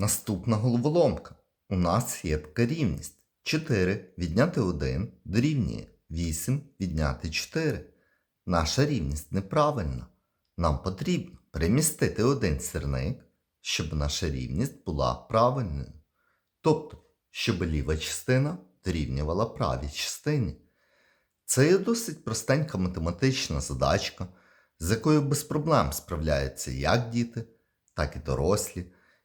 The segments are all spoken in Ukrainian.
Наступна головоломка. У нас є така рівність. 4 відняти 1 дорівнює 8 відняти 4. Наша рівність неправильна. Нам потрібно перемістити один сірник, щоб наша рівність була правильною. Тобто, щоб ліва частина дорівнювала правій частині. Це є досить простенька математична задачка, з якою без проблем справляються як діти, так і дорослі.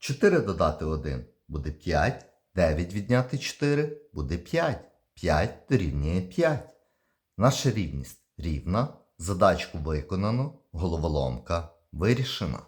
4 додати 1 буде 5, 9 відняти 4 буде 5, 5 дорівнює 5. Наша рівність рівна, задачку виконано, головоломка вирішена.